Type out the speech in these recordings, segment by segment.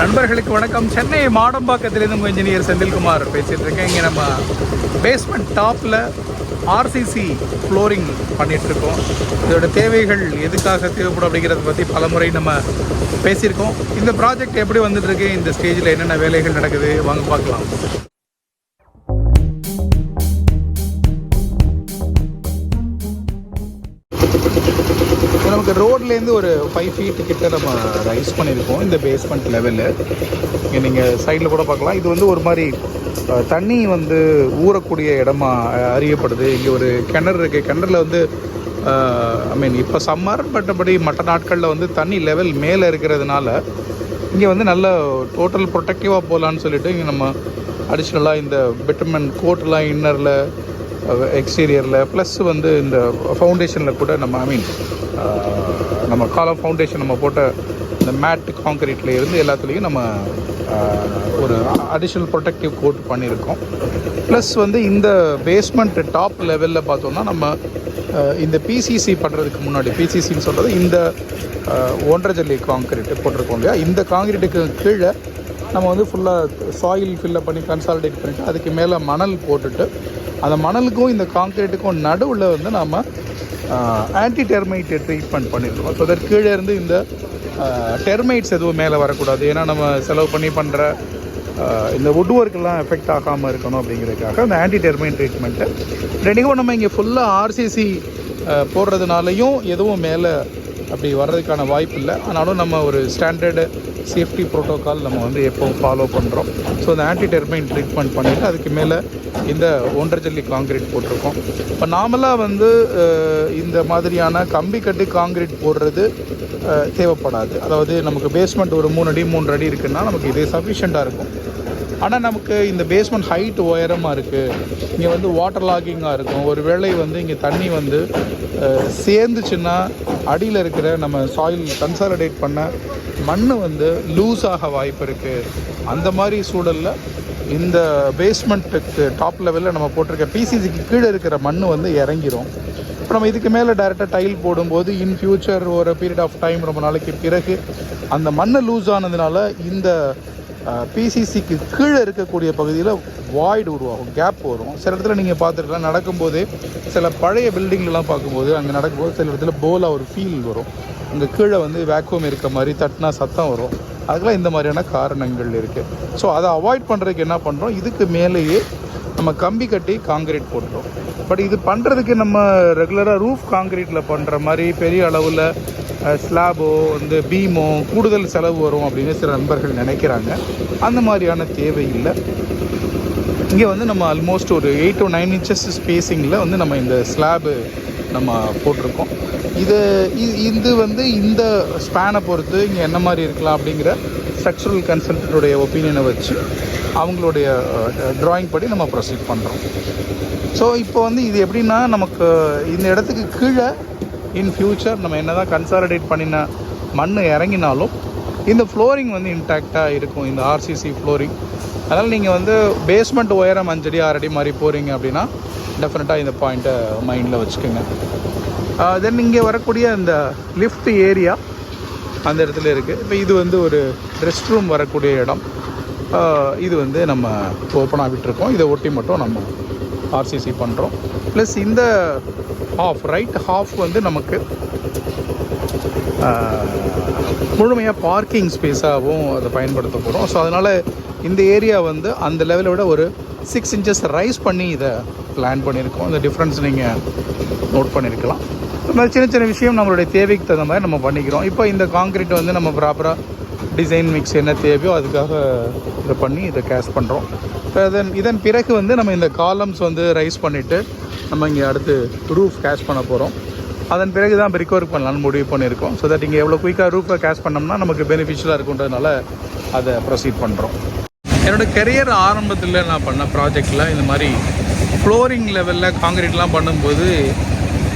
நண்பர்களுக்கு வணக்கம். சென்னை மாடம்பாக்கத்திலேருந்து உங்கள் இன்ஜினியர் செந்தில்குமார் பேசிகிட்டு இருக்கேன். இங்கே நம்ம பேஸ்மெண்ட் டாப்பில் ஆர்சிசி ஃப்ளோரிங் பண்ணிகிட்ருக்கோம் இதோட தேவைகள் எதுக்காக தேவைப்படும் அப்படிங்கிறத பற்றி பலமுறை நம்ம பேசியிருக்கோம். இந்த ப்ராஜெக்ட் எப்படி வந்துட்டுருக்கு இந்த ஸ்டேஜில் என்னென்ன வேலைகள் நடக்குது? வாங்க பார்க்கலாம். ஸோ நமக்கு ரோட்லேருந்து ஒரு ஃபைவ் ஃபீட்டு கிட்ட நம்ம ரைஸ் பண்ணியிருக்கோம் இந்த பேஸ்மெண்ட் லெவலு இங்கே நீங்கள் சைடில் கூட பார்க்கலாம். இது வந்து ஒரு மாதிரி தண்ணி வந்து ஊறக்கூடிய இடமா அறியப்படுது. இங்கே ஒரு கிணறு இருக்குது கிணறுல வந்து ஐ மீன் இப்போ சம்மர் பட்டபடி மற்ற நாட்களில் வந்து தண்ணி லெவல் மேலே இருக்கிறதுனால இங்கே வந்து நல்ல டோட்டல் ப்ரொட்டக்டிவாக போகலான்னு சொல்லிட்டு இங்கே நம்ம அடிஷ்னலாக இந்த பிட்டமன் கோட்லாம் இன்னரில் எக்ஸ்டீரியரில் ப்ளஸ் வந்து இந்த ஃபவுண்டேஷனில் கூட நம்ம ஐ மீன் நம்ம காலம் ஃபவுண்டேஷன் நம்ம போட்ட இந்த மேட் காங்கிரீட்டில் இருந்து எல்லாத்துலேயும் நம்ம ஒரு அடிஷ்னல் ப்ரொடெக்டிவ் கோட் பண்ணியிருக்கோம் ப்ளஸ் வந்து இந்த பேஸ்மெண்ட் டாப் லெவலில் பார்த்தோம்னா நம்ம இந்த பிசிசி பண்ணுறதுக்கு முன்னாடி பிசிசின்னு சொல்கிறது இந்த ஒன்றரை ஜல்லி காங்கிரீட் போட்டிருக்கோம் இல்லையா? இந்த காங்கிரீட்டுக்கு கீழே நம்ம வந்து ஃபுல்லாக சாயில் ஃபில்லப் பண்ணி கன்சாலிடேட் பண்ணிவிட்டு அதுக்கு மேலே மணல் போட்டுட்டு அந்த மணலுக்கும் இந்த காங்கிரீட்டுக்கும் நடுவில் வந்து நம்ம ஆன்டி டெர்மைட் ட்ரீட்மெண்ட் பண்ணியிருக்கோம் ஸோ அதற்கு கீழே இருந்து இந்த டெர்மைட்ஸ் எதுவும் மேலே வரக்கூடாது. ஏன்னா நம்ம செலவு பண்ணி பண்ணுற இந்த வுட் ஒர்க்கெல்லாம் எஃபெக்ட் ஆகாமல் இருக்கணும் அப்படிங்கிறதுக்காக அந்த ஆன்டி டெர்மைட் ட்ரீட்மெண்ட்டு ரெண்டிக்கும் நம்ம இங்கே ஃபுல்லாக ஆர்சிசி போடுறதுனாலையும் எதுவும் மேலே அப்படி வர்றதுக்கான வாய்ப்பு இல்லை. ஆனாலும் நம்ம ஒரு ஸ்டாண்டர்டு சேஃப்டி ப்ரோட்டோக்கால் நம்ம வந்து எப்போவும் ஃபாலோ பண்ணுறோம் ஸோ அந்த ஆன்டி டெர்மைன் ட்ரீட்மெண்ட் பண்ணிவிட்டு அதுக்கு மேலே இந்த ஒன்றரை ஜல்லி காங்கிரீட் போட்டிருக்கோம். இப்போ நார்மலாக வந்து இந்த மாதிரியான கம்பி கட்டி காங்கிரீட் போடுறது தேவைப்படாது. அதாவது நமக்கு பேஸ்மெண்ட் ஒரு மூணு அடி மூன்று அடி இருக்குன்னா நமக்கு இது சஃபிஷியண்ட்டாக இருக்கும். ஆனால் நமக்கு இந்த பேஸ்மெண்ட் ஹைட் உயரமாக இருக்குது இங்கே வந்து வாட்டர் லாகிங்காக இருக்கும். ஒரு வேளை வந்து இங்கே தண்ணி வந்து சேர்ந்துச்சுன்னா அடியில் இருக்கிற நம்ம சாயில் கன்சாலிடேட் பண்ண மண் வந்து லூஸ் ஆக வாய்ப்பு இருக்குது அந்த மாதிரி சூழலில் இந்த பேஸ்மெண்ட்டுக்கு டாப் லெவலில் நம்ம போட்டிருக்க பிசிசிக்கு கீழே இருக்கிற மண் வந்து இறங்கிரும். இப்போ நம்ம இதுக்கு மேலே டைரெக்டாக டைல் போடும்போது இன் ஃபியூச்சர் ஒரு பீரியட் ஆஃப் டைம் ரொம்ப நாளைக்கு பிறகு அந்த மண்ணை லூஸ் ஆனதுனால இந்த பிசிசிக்கு கீழே இருக்கக்கூடிய பகுதியில் வாய்டு உருவாகும் கேப் வரும். சில இடத்துல நீங்கள் பார்த்துருக்கலாம் நடக்கும்போதே சில பழைய பில்டிங்லலாம் பார்க்கும்போது அங்கே நடக்கும்போது சில இடத்துல போலாக ஒரு ஃபீல் வரும். அங்கே கீழே வந்து வேக்யூம் இருக்க மாதிரி தட்டினா சத்தம் வரும். அதுக்கெல்லாம் இந்த மாதிரியான காரணங்கள் இருக்குது ஸோ அதை அவாய்ட் பண்ணுறதுக்கு என்ன பண்ணுறோம் இதுக்கு மேலேயே நம்ம கம்பி கட்டி காங்கிரீட் போட்டுறோம். பட் இது பண்ணுறதுக்கு நம்ம ரெகுலராக ரூஃப் காங்கிரீட்டில் பண்ணுற மாதிரி பெரிய அளவில் ஸ்லாபோ வந்து பீமோ கூடுதல் செலவு வரும் அப்படின்னு சில நண்பர்கள் நினைக்கிறாங்க. அந்த மாதிரியான தேவை இல்லை. இங்கே வந்து நம்ம ஆல்மோஸ்ட் ஒரு எயிட் டு நைன் இன்ச்சஸ் ஸ்பேஸிங்கில் வந்து நம்ம இந்த ஸ்லாபு நம்ம போட்டிருக்கோம். இது இது வந்து இந்த ஸ்பேனை பொறுத்து இங்கே என்ன மாதிரி இருக்கலாம் அப்படிங்கிற ஸ்ட்ரக்சரல் கன்சல்டன்ட்டுடைய ஒப்பீனியனை வச்சு அவங்களுடைய ட்ராயிங் படி நம்ம ப்ரொசீட் பண்ணுறோம் ஸோ இப்போ வந்து இது எப்படின்னா நமக்கு இந்த இடத்துக்கு கீழே இன் ஃபியூச்சர் நம்ம என்ன தான் கன்சாலிடேட் பண்ணின மண் இறங்கினாலும் இந்த ஃப்ளோரிங் வந்து இன்டாக்டாக இருக்கும் இந்த ஆர்சிசி ஃப்ளோரிங் அதனால் நீங்கள் வந்து பேஸ்மெண்ட் உயரம் அஞ்சடி ஆறடி மாதிரி போகிறீங்க அப்படின்னா டெஃபினட்டாக இந்த பாயிண்ட்டை மைண்டில் வச்சுக்கோங்க. தென் இங்கே வரக்கூடிய அந்த லிஃப்ட் ஏரியா அந்த இடத்துல இருக்குது இப்போ இது வந்து ஒரு ரெஸ்ட் ரூம் வரக்கூடிய இடம். இது வந்து நம்ம ஓப்பனாக ஆகிட்டுருக்கோம் இதை ஒட்டி மட்டும் நம்ம ஆர்சிசி பண்ணுறோம் ப்ளஸ் இந்த ஹாஃப் ரைட் ஹாஃப் வந்து நமக்கு முழுமையாக பார்க்கிங் ஸ்பேஸாகவும் அதை பயன்படுத்த போகிறோம் ஸோ அதனால் இந்த ஏரியா வந்து அந்த லெவலை விட ஒரு சிக்ஸ் இன்ச்சஸ் ரைஸ் பண்ணி இதை பிளான் பண்ணியிருக்கோம். இந்த டிஃப்ரென்ஸ் நீங்கள் நோட் பண்ணியிருக்கலாம் இந்த மாதிரி சின்ன சின்ன விஷயம் நம்மளுடைய தேவைக்கு தகுந்த மாதிரி நம்ம பண்ணிக்கிறோம். இப்போ இந்த காங்கிரீட் வந்து நம்ம ப்ராப்பராக டிசைன் மிக்ஸ் என்ன தேவையோ அதுக்காக இதை பண்ணி இதை கேஷ் பண்ணுறோம் இப்போ இதன் இதன் பிறகு வந்து நம்ம இந்த காலம்ஸ் வந்து ரைஸ் பண்ணிவிட்டு நம்ம இங்கே அடுத்து ரூஃப் கேஷ் பண்ண போகிறோம் அதன் பிறகு தான் பிரிக் ஒர்க் பண்ணலாம்னு முடிவு பண்ணியிருக்கோம். ஸோ தட் இங்கே எவ்வளோ குயிக்காக ரூஃபை கேஷ் பண்ணோம்னா நமக்கு பெனிஃபிஷியலாக இருக்குன்றதுனால அதை ப்ரொசீட் பண்ணுறோம் என்னோட கெரியர் ஆரம்பத்தில் நான் பண்ண ப்ராஜெக்டில் இந்த மாதிரி ஃப்ளோரிங் லெவலில் காங்கிரீட்லாம் பண்ணும்போது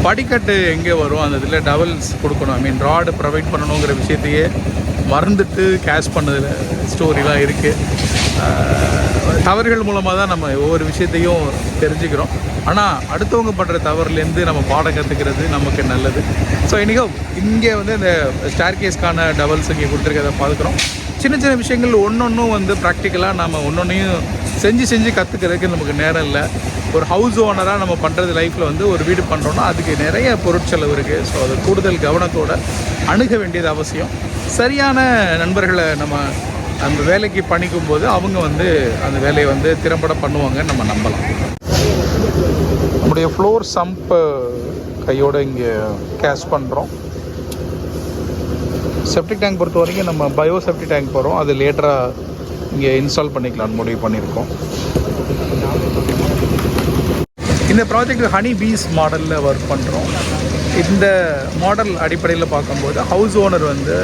படிக்கட்டு எங்கே வரும்? அந்த இதில் டபுள்ஸ் கொடுக்கணும். ஐ மீன் ராடு ப்ரொவைட் பண்ணணுங்கிற விஷயத்தையே மறந்துட்டு கேஷ் பண்ணதில் ஸ்டோரிலாம் இருக்குது தவறுகள் மூலமாக தான் நம்ம ஒவ்வொரு விஷயத்தையும் தெரிஞ்சுக்கிறோம். ஆனால் அடுத்தவங்க பண்ணுற தவறுலேருந்து நம்ம பாடம் கற்றுக்கிறது நமக்கு நல்லது. ஸோ இன்றைக்கும் இங்கே வந்து இந்த ஸ்டார் கேஸ்க்கான டபுள்ஸ் இங்கே கொடுத்துருக்கதை பார்க்குறோம். சின்ன சின்ன விஷயங்கள் ஒன்றொன்றும் வந்து ப்ராக்டிக்கலாக நம்ம ஒன்றொன்றையும் செஞ்சு செஞ்சு கற்றுக்கிறதுக்கு நமக்கு நேரம் இல்லை. ஒரு ஹவுஸ் ஓனராக நம்ம பண்ணுறது லைஃப்பில் வந்து ஒரு வீடு பண்ணுறோன்னா அதுக்கு நிறைய பொருட்செலவு இருக்குது ஸோ அது கூடுதல் கவனத்தோடு அணுக வேண்டியது அவசியம். சரியான நண்பர்களை நம்ம அந்த வேலைக்கு பணிக்கும் போது அவங்க வந்து அந்த வேலையை வந்து திறம்பட பண்ணுவாங்க நம்ம நம்பலாம். நம்முடைய ஃப்ளோர் சம்ப்பு கையோடு இங்கே கேஷ் பண்ணுறோம் செப்டிக் டேங்க் பொறுத்த வரைக்கும் நம்ம பயோ செப்டிக் டேங்க் போகிறோம் அது லேட்டராக இங்கே இன்ஸ்டால் பண்ணிக்கலாம்னு முடிவு பண்ணியிருக்கோம். இந்த ப்ராஜெக்ட் ஹனி பீஸ் மாடலில் ஒர்க் பண்ணுறோம் இந்த மாடல் அடிப்படையில் பார்க்கும்போது ஹவுஸ் ஓனர் வந்து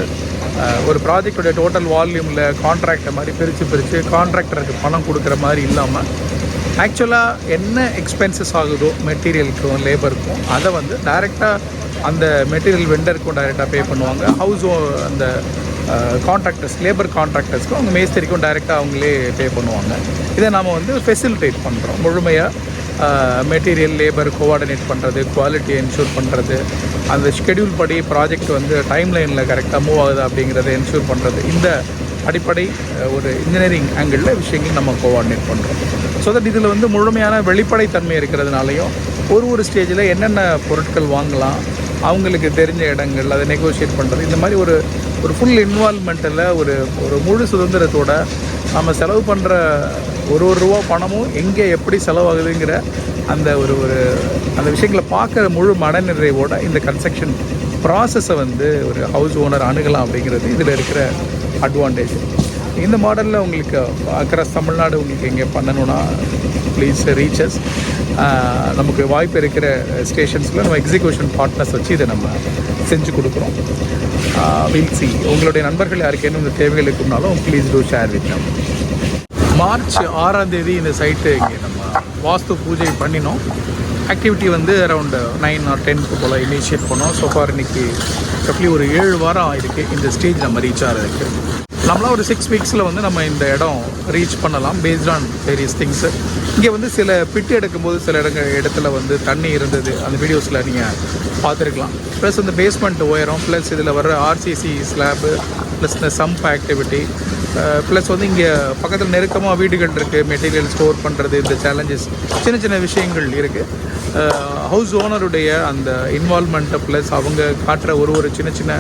ஒரு ப்ராஜெக்டோடைய டோட்டல் வால்யூமில் கான்ட்ராக்டை மாதிரி பிரித்து பிரித்து கான்ட்ராக்டருக்கு பணம் கொடுக்குற மாதிரி இல்லாமல் ஆக்சுவலாக என்ன எக்ஸ்பென்சஸ் ஆகுதோ மெட்டீரியலுக்கும் லேபருக்கும் அதை வந்து டைரெக்டாக அந்த மெட்டீரியல் வெண்டருக்கும் டைரெக்டாக பே பண்ணுவாங்க. ஹவுஸ் அந்த கான்ட்ராக்டர்ஸ் லேபர் கான்ட்ராக்டர்ஸ்க்கும் அவங்க மேஸ்திரிக்கும் டைரெக்டாக அவங்களே பே பண்ணுவாங்க. இதை நாம் வந்து ஃபெசிலிட்டேட் பண்ணுறோம் முழுமையாக மெட்டீரியல் லேபர் கோஆர்டினேட் பண்ணுறது குவாலிட்டியை என்ஷூர் பண்ணுறது அந்த ஷெடியூல் படி ப்ராஜெக்ட் வந்து டைம் லைனில் கரெக்டாக மூவ் ஆகுது அப்படிங்கிறத என்ஷூர் பண்ணுறது இந்த அடிப்படை ஒரு இன்ஜினியரிங் ஆங்கிளில் விஷயங்கள் நம்ம கோஆர்டினேட் பண்ணுறோம் ஸோ தட் இதில் வந்து முழுமையான வெளிப்படைத்தன்மை இருக்கிறதுனாலையும் ஒரு ஒரு ஸ்டேஜில் என்னென்ன பொருட்கள் வாங்கலாம் அவங்களுக்கு தெரிஞ்ச இடங்கள் அதை நெகோஷியேட் பண்ணுறது இந்த மாதிரி ஒரு ஒரு ஃபுல் இன்வால்மெண்ட்டில் ஒரு ஒரு முழு சுதந்திரத்தோட நம்ம செலவு பண்ணுற ஒரு ஒரு ரூபா பணமும் எங்கே எப்படி செலவாகுதுங்கிற அந்த ஒரு ஒரு அந்த விஷயங்களை பார்க்குற முழு மனநிறைவோட இந்த கன்ஸ்ட்ரக்ஷன் ப்ராசஸை வந்து ஒரு ஹவுஸ் ஓனர் அணுகலாம் அப்படிங்கிறது இதில் இருக்கிற அட்வான்டேஜ் இந்த மாடலில் உங்களுக்கு அக்ராஸ் தமிழ்நாடு உங்களுக்கு எங்கே பண்ணணும்னா ப்ளீஸ் ரீச்சஸ் நமக்கு வாய்ப்பு இருக்கிற ஸ்டேஷன்ஸில் நம்ம எக்ஸிக்யூஷன் பார்ட்னர்ஸ் வச்சு இதை நம்ம செஞ்சு கொடுக்குறோம். வில் சி உங்களுடைய நண்பர்கள் யாருக்கேனும் இந்த தேவைகள் இருக்கும்னாலும் ப்ளீஸ் டூ ஷேர் வித் நம் மார்ச் ஆறாம் தேதி இந்த சைட்டு இங்கே நம்ம வாஸ்து பூஜை பண்ணினோம். ஆக்டிவிட்டி வந்து அரவுண்டு நைன் ஆர் டென்க்கு போல் இனிஷியேட் பண்ணோம். ஸோ ஃபார் இன்னைக்கு ரஃப்லி ஒரு ஏழு வாரம் இருக்குது இந்த ஸ்டேஜ் நம்ம ரீச் ஆகிறதுக்கு நம்மளாம் ஒரு சிக்ஸ் வீக்ஸில் வந்து நம்ம இந்த இடம் ரீச் பண்ணலாம் பேஸ்ட் ஆன் வேரியஸ் திங்ஸு இங்கே வந்து சில பிட்டு எடுக்கும்போது சில இடங்கள் இடத்துல வந்து தண்ணி இருந்தது. அந்த வீடியோஸில் நீங்கள் பார்த்துருக்கலாம். ப்ளஸ் இந்த பேஸ்மெண்ட் உயரம் ப்ளஸ் இதில் வர ஆர்சிசி ஸ்லாபு ப்ளஸ் இந்த சம்ப் ஆக்டிவிட்டி ப்ளஸ் வந்து இங்கே பக்கத்தில் நெருக்கமாக வீடுகள் இருக்குது மெட்டீரியல் ஸ்டோர் பண்ணுறது இந்த சேலஞ்சஸ் சின்ன சின்ன விஷயங்கள் இருக்குது ஹவுஸ் ஓனருடைய அந்த இன்வால்மெண்ட்டை ப்ளஸ் அவங்க காட்டுற ஒரு ஒரு சின்ன சின்ன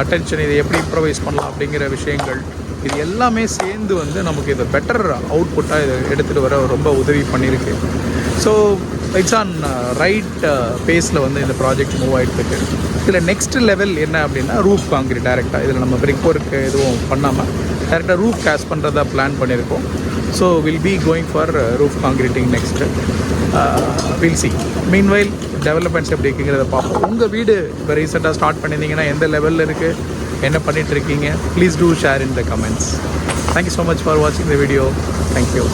அட்டென்ஷன் இதை எப்படி இம்ப்ரவைஸ் பண்ணலாம் அப்படிங்கிற விஷயங்கள். இது எல்லாமே சேர்ந்து வந்து நமக்கு இதை பெட்டர் அவுட்புட்டாக இதை எடுத்துகிட்டு வர ரொம்ப உதவி பண்ணியிருக்கு. ஸோ இட்ஸ் ஆன் ரைட் பேஸில் வந்து இந்த ப்ராஜெக்ட் மூவ் ஆகிட்டு இருக்கு இதில் நெக்ஸ்ட் லெவல் என்ன அப்படின்னா ரூஃப் காங்கிரீட் டேரெக்டாக இதில் நம்ம பிரிக் ஒர்க் எதுவும் பண்ணாமல் டேரெக்டாக ரூஃப் கேஷ் பண்ணுறதா பிளான் பண்ணியிருக்கோம் so will be going for roof concreting next will see meanwhile developments எப்படி இருக்குங்கிறத பார்ப்போம். உங்கள் வீடு இப்போ ரீசெண்டாக ஸ்டார்ட் பண்ணியிருந்தீங்கன்னா எந்த லெவலில் இருக்குது என்ன பண்ணிகிட்ருக்கீங்க please do share in the comments thank you so much for வாட்சிங் த வீடியோ தேங்க்யூ